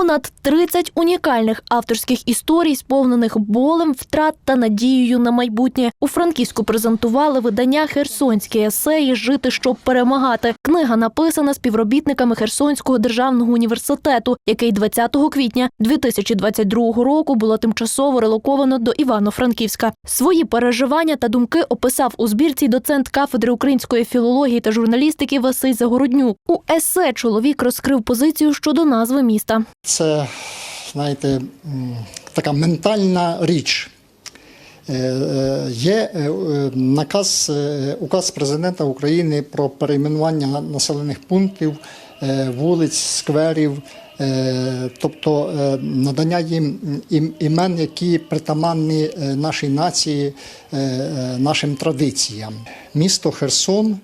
Понад 30 унікальних авторських історій, сповнених болем, втрат та надією на майбутнє. У Франківську презентували видання Херсонські есеї Жити, щоб перемагати. Книга написана співробітниками Херсонського державного університету, який 20 квітня 2022 року було тимчасово релоковано до Івано-Франківська. Свої переживання та думки описав у збірці доцент кафедри української філології та журналістики Василь Загороднюк. У есе чоловік розкрив позицію щодо назви міста. Це, знаєте, така ментальна річ. Е, е, Є е, наказ, указ президента України про перейменування населених пунктів, вулиць, скверів, тобто надання їм імен, які притаманні нашій нації, нашим традиціям. Місто Херсон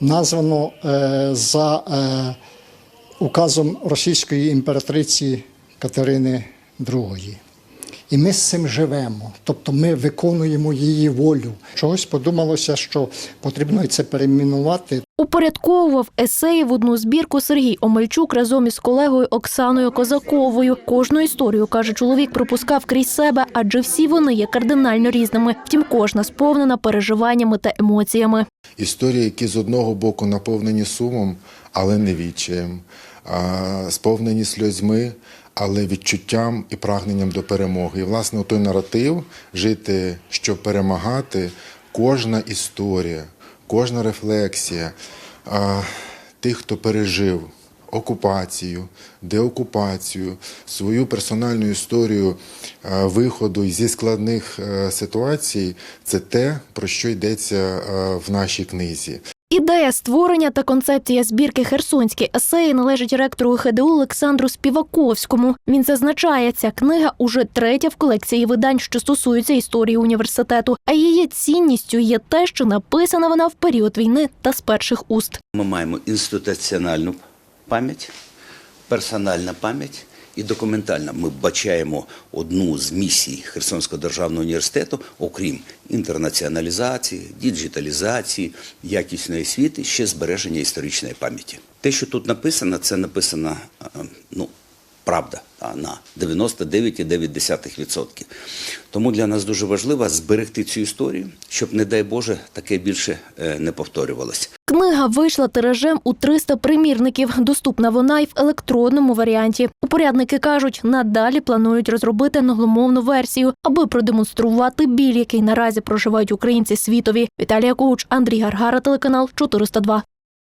названо за указом російської імператриці Катерини II. І ми з цим живемо, тобто ми виконуємо її волю. Чогось подумалося, що потрібно це перейменувати. Упорядковував есеї в одну збірку Сергій Омельчук разом із колегою Оксаною Козаковою. Кожну історію, каже чоловік, пропускав крізь себе, адже всі вони є кардинально різними. Втім, кожна сповнена переживаннями та емоціями. Історії, які з одного боку наповнені сумом, але не відчаєм, сповнені сльозьми, але відчуттям і прагненням до перемоги. І, власне, той наратив жити, щоб перемагати, кожна історія, кожна рефлексія тих, хто пережив окупацію, деокупацію, свою персональну історію виходу зі складних е, ситуацій це те, про що йдеться е, в нашій книзі. Ідея створення та концепція збірки Херсонські есеї належить ректору ХДУ Олександру Співаковському. Він зазначає, ця книга уже третя в колекції видань, що стосуються історії університету. А її цінністю є те, що написана вона в період війни та з перших уст. Ми маємо інституціональну пам'ять, персональна пам'ять і документальна. Ми бачаємо одну з місій Херсонського державного університету, окрім інтернаціоналізації, діджиталізації, якісної освіти, ще збереження історичної пам'яті. Те, що тут написано, це написано е, ну, правда на 99,9%. Тому для нас дуже важливо зберегти цю історію, щоб, не дай Боже, таке більше е, не повторювалося. Книга вийшла тиражем у 300 примірників. Доступна вона й в електронному варіанті. Упорядники кажуть, надалі планують розробити англомовну версію, аби продемонструвати біль, який наразі проживають українці світові. Віталія Когуч, Андрій Гаргара, телеканал 402.